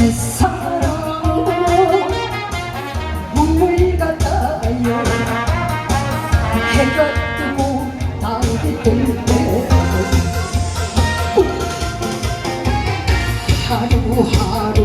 내 사랑도 눈물 같아요. 해가 뜨고 달이 뜰때 하루하루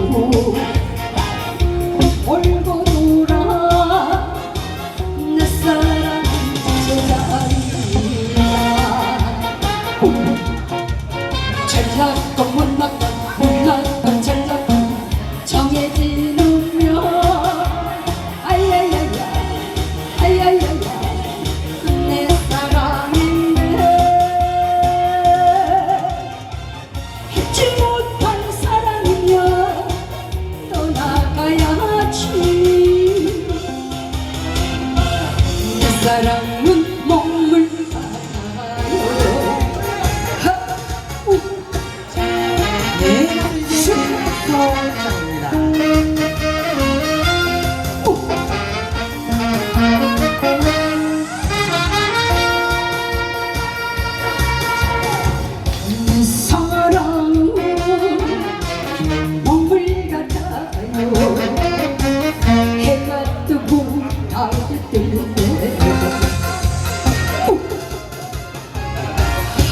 내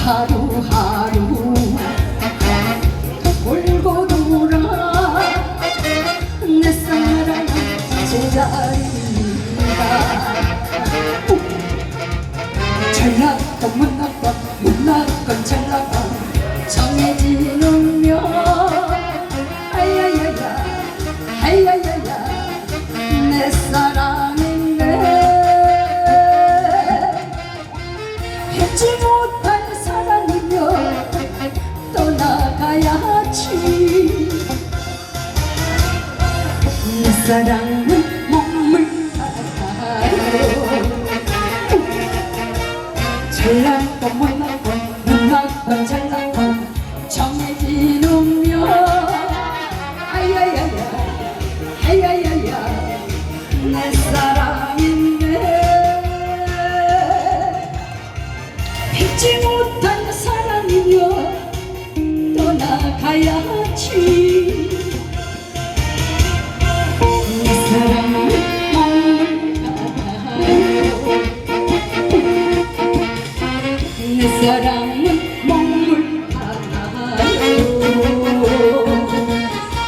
하루하루 몰고 돌아 내 사랑 제자리가 잘났건 못났건 못났건 잘났건 정해진 운명 아야야야 아야야야 내 사랑 떠나가야지. 내 사랑은 몸을 알아요. 잘났건 못났 살아야지 사랑을 눈물 받아요 내 사랑은 먹물 받아요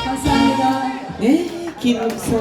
감사합니다 네 김은서